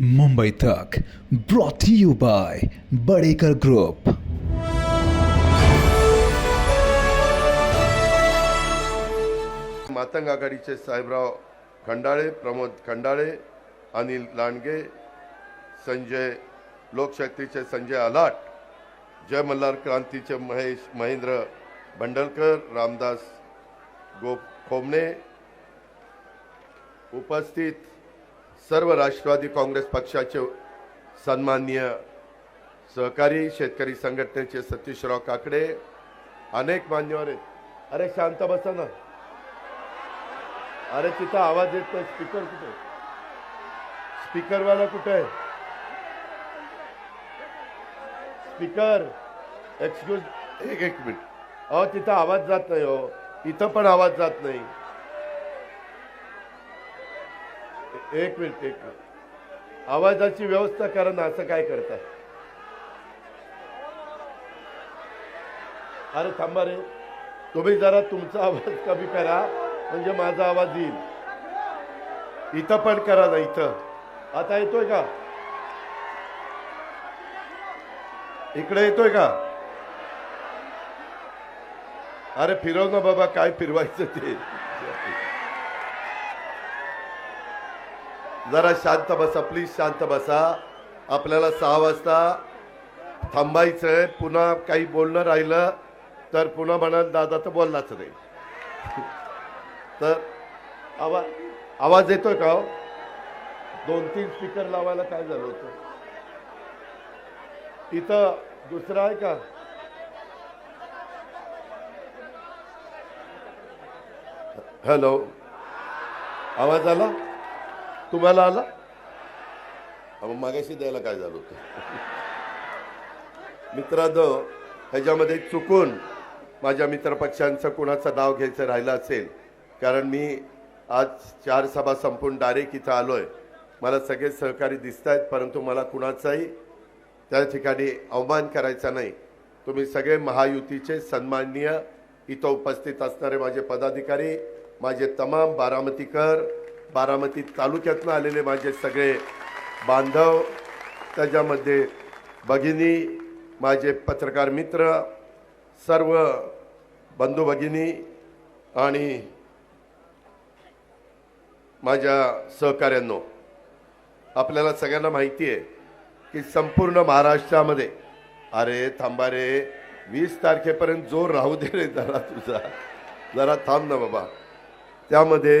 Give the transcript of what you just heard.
मुंबई तक brought you by Badekar group Matang आघाडीचे साहेबराव खंडाळे प्रमोद खंडाळे अनिल लांडगे संजय लोकशक्तीचे संजय आलाट जय मल्हार क्रांतीचे महेश महेंद्र भंडलकर रामदास गो खोमणे उपस्थित सर्व राष्ट्रवादी काँग्रेस पक्षाचे सन्माननीय सहकारी शेतकरी संघटनेचे सतीशराव काकडे अनेक मान्यवर आहेत. अरे शांत बसा ना. अरे तिथं आवाज येत नाही स्पीकर कुठे स्पीकरवाला कुठे? आहे स्पीकर एक्सक्यूज एक एक मिनिट. अहो तिथं आवाज जात नाही हो. इथं पण आवाज जात नाही. एक मिनिट एक मिनिट. आवाजाची व्यवस्था करा ना असं काय करताय? अरे थांबा रे. तुम्ही जरा तुमचा आवाज कमी करा म्हणजे माझा आवाज येईल. इथं पण करा ना इथं. आता येतोय का? इकडे येतोय का? अरे फिरव ना बाबा काय फिरवायचं ते. जरा शांत बसा प्लीज शांत बसा. आपल्याला सहा वाजता थांबायचं आहे. पुन्हा काही बोलणं राहिलं तर पुन्हा म्हणाल दादा तर बोललाच नाही. तर आवाज आवाज येतोय का हो? दोन तीन स्पीकर लावायला काय झालं होतं? इथं दुसरं आहे का? हॅलो आवाज आला? तुम्हाला आला? मागाशी द्यायला काय झालं होतं? मित्रांनो ह्याच्यामध्ये चुकून माझ्या मित्रपक्षांचं कुणाचा नाव घ्यायचं राहिलं असेल कारण मी आज चार सभा संपून डायरेक्ट इथं आलोय. मला सगळे सहकारी दिसत आहेत परंतु मला कुणाचाही त्या ठिकाणी अवमान करायचा नाही. तुम्ही सगळे महायुतीचे सन्माननीय इथं उपस्थित असणारे माझे पदाधिकारी माझे तमाम बारामतीकर बारामती तालुक्यातनं आलेले माझे सगळे बांधव त्याच्यामध्ये भगिनी माझे पत्रकार मित्र सर्व बंधू भगिनी आणि माझ्या सहकाऱ्यांनो आपल्याला सगळ्यांना माहिती आहे की संपूर्ण महाराष्ट्रामध्ये अरे थांबा रे वीस तारखेपर्यंत जोर राहू दे रे जरा तुझा. जरा थांब ना बाबा. त्यामध्ये